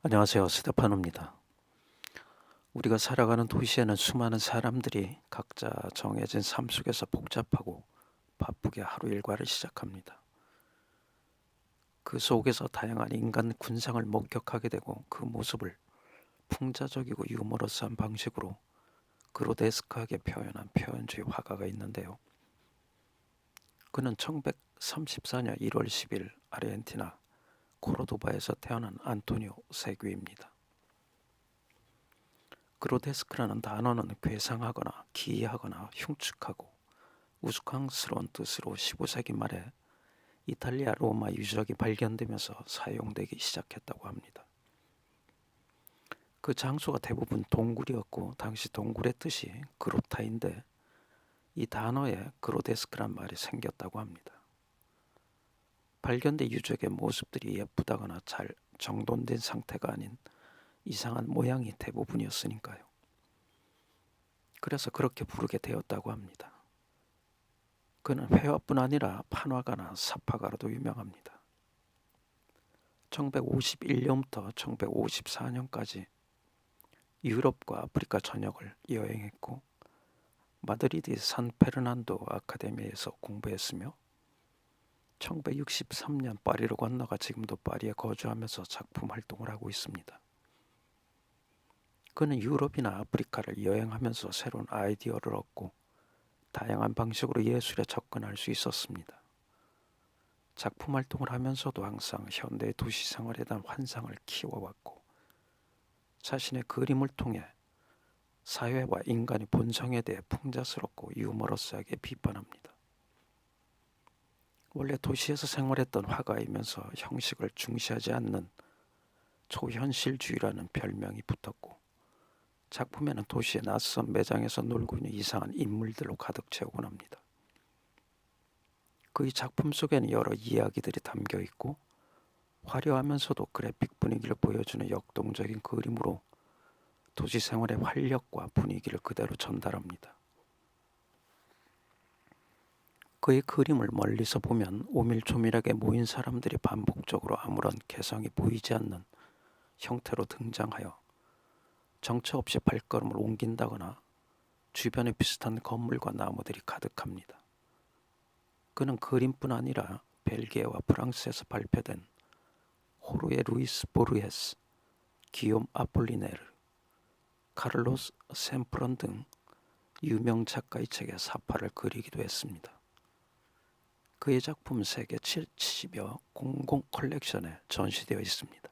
안녕하세요. 스테파노입니다. 우리가 살아가는 도시에는 수많은 사람들이 각자 정해진 삶 속에서 복잡하고 바쁘게 하루 일과를 시작합니다. 그 속에서 다양한 인간 군상을 목격하게 되고 그 모습을 풍자적이고 유머러스한 방식으로 그로데스크하게 표현한 표현주의 화가가 있는데요. 그는 1934년 1월 10일 아르헨티나 코르도바에서 태어난 안토니오 세규입니다. 그로데스크라는 단어는 괴상하거나 기이하거나 흉측하고 우스꽝스러운 뜻으로 15세기 말에 이탈리아 로마 유적이 발견되면서 사용되기 시작했다고 합니다. 그 장소가 대부분 동굴이었고 당시 동굴의 뜻이 그로타인데 이 단어에 그로데스크란 말이 생겼다고 합니다. 발견된 유적의 모습들이 예쁘다거나 잘 정돈된 상태가 아닌 이상한 모양이 대부분이었으니까요. 그래서 그렇게 부르게 되었다고 합니다. 그는 회화뿐 아니라 판화가나 사파가로도 유명합니다. 1951년부터 1954년까지 유럽과 아프리카 전역을 여행했고 마드리드 산페르난도 아카데미에서 공부했으며 1963년 파리로 건너가 지금도 파리에 거주하면서 작품 활동을 하고 있습니다. 그는 유럽이나 아프리카를 여행하면서 새로운 아이디어를 얻고 다양한 방식으로 예술에 접근할 수 있었습니다. 작품 활동을 하면서도 항상 현대 도시 생활에 대한 환상을 키워왔고 자신의 그림을 통해 사회와 인간의 본성에 대해 풍자스럽고 유머러스하게 비판합니다. 원래 도시에서 생활했던 화가이면서 형식을 중시하지 않는 초현실주의라는 별명이 붙었고 작품에는 도시의 낯선 매장에서 놀고 있는 이상한 인물들로 가득 채우곤 합니다. 그의 작품 속에는 여러 이야기들이 담겨 있고 화려하면서도 그래픽 분위기를 보여주는 역동적인 그림으로 도시 생활의 활력과 분위기를 그대로 전달합니다. 그의 그림을 멀리서 보면 오밀조밀하게 모인 사람들이 반복적으로 아무런 개성이 보이지 않는 형태로 등장하여 정처 없이 발걸음을 옮긴다거나 주변에 비슷한 건물과 나무들이 가득합니다. 그는 그림뿐 아니라 벨기에와 프랑스에서 발표된 호르의 루이스 보르헤스, 기욤 아폴리네르, 카를로스 샘프런 등 유명 작가의 책에 사파를 그리기도 했습니다. 그의 작품 세계 70여 공공 컬렉션에 전시되어 있습니다.